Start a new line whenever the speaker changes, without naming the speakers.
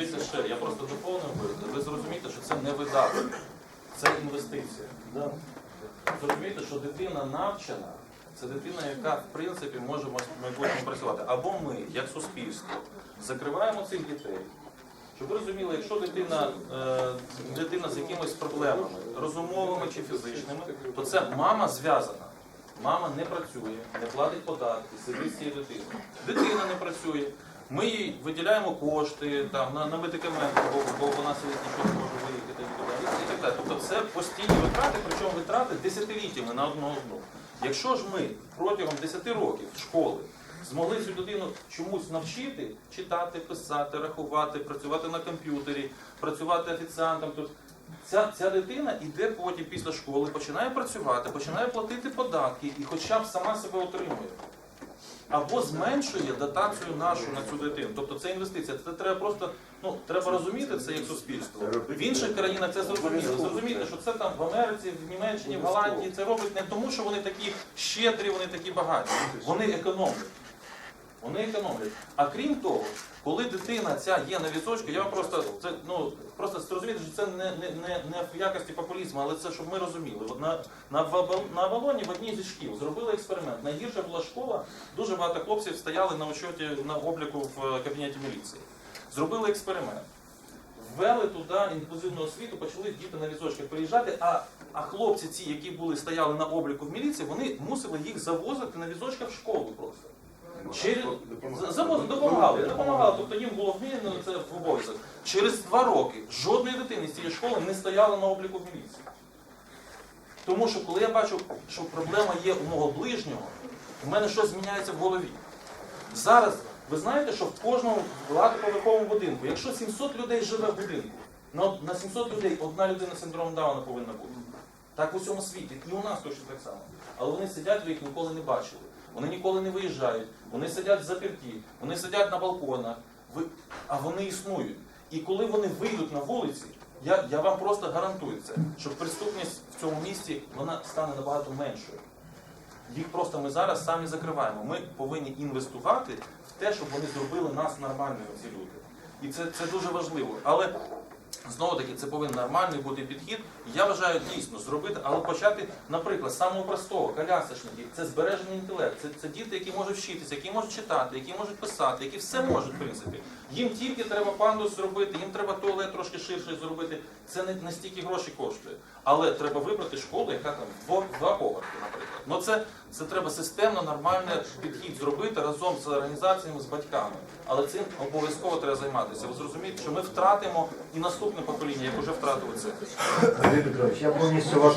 Дивіться ще, я просто доповнив би. Ви зрозумієте, що це не видаток, це інвестиція. Зрозумієте, що дитина навчена, це дитина, яка в принципі може майбутньому працювати. Або ми, як суспільство, закриваємо цих дітей. Щоб ви розуміли, якщо дитина, е, дитина з якимись проблемами, розумовими чи фізичними, то це мама зв'язана. Мама не працює, не платить податки, сидить з цією дитиною. Дитина не працює. Ми виділяємо кошти там, на, на медикаменти, бо, бо вона сидить нічого не може виїхати. І так далі. Тобто це постійні витрати, причому витрати десятиліттями на одну одну. Якщо ж ми протягом 10 років школи змогли цю дитину чомусь навчити читати, писати, рахувати, працювати на комп'ютері, працювати офіціантом, то ця, ця дитина іде потім після школи, починає працювати, починає платити податки і хоча б сама себе отримує. Або зменшує дотацію нашу на цю дитину. Тобто це інвестиція. Це треба просто ну треба розуміти це як суспільство. В інших країнах це зрозуміло. Зрозуміти, що це там в Америці, в Німеччині, в Голландії це роблять не тому, що вони такі щедрі, вони такі багаті. Вони економлять. Вони економлять. А крім того, коли дитина ця є на візочку, я вам просто це ну просто зрозуміти, що це не, не, не, не в якості популізму, але це щоб ми розуміли. От на, на, на Авалоні в одній зі шкіл зробили експеримент. Найгірша була школа, дуже багато хлопців стояли на учоті на обліку в кабінеті міліції. Зробили експеримент. Ввели туди інклюзивну освіту, почали діти на візочках приїжджати, а, а хлопці, ці, які були стояли на обліку в міліції, вони мусили їх завозити на візочках в школу просто. Через завоз допомагали, допомагали, тобто їм було вмінено це в обов'язок. Через два роки жодної дитини з цієї школи не стояла на обліку в міліції. Тому що коли я бачу, що проблема є у мого ближнього, у мене щось зміняється в голові. Зараз ви знаєте, що в кожному багатоповерховому будинку, якщо 700 людей живе в будинку, на, на 700 людей одна людина з синдромом Дауна повинна бути. Так в усьому світі. І у нас точно так само. Але вони сидять, ви їх ніколи не бачили. Вони ніколи не виїжджають, вони сидять в заперті, вони сидять на балконах, а вони існують. І коли вони вийдуть на вулиці, я, я вам просто гарантую це, що преступність в цьому місті вона стане набагато меншою. Їх просто ми зараз самі закриваємо. Ми повинні інвестувати в те, щоб вони зробили нас нормальними, ці люди. І це, це дуже важливо. Але знову таки це повинен нормальний бути підхід. Я вважаю дійсно зробити, але почати, наприклад, з самого простого, колясочників, це збережений інтелект. Це, це діти, які можуть вчитися, які можуть читати, які можуть писати, які все можуть, в принципі. Їм тільки треба пандус зробити, їм треба туалет трошки ширший зробити. Це не настільки гроші коштує. Але треба вибрати школу, яка там дво- два поверхи, наприклад. Ну це, це треба системно, нормальний підхід зробити разом з організаціями, з батьками. Але цим обов'язково треба займатися. Ви зрозумієте, що ми втратимо і наступне покоління, як вже втратили це.
Петрович, я повністю вас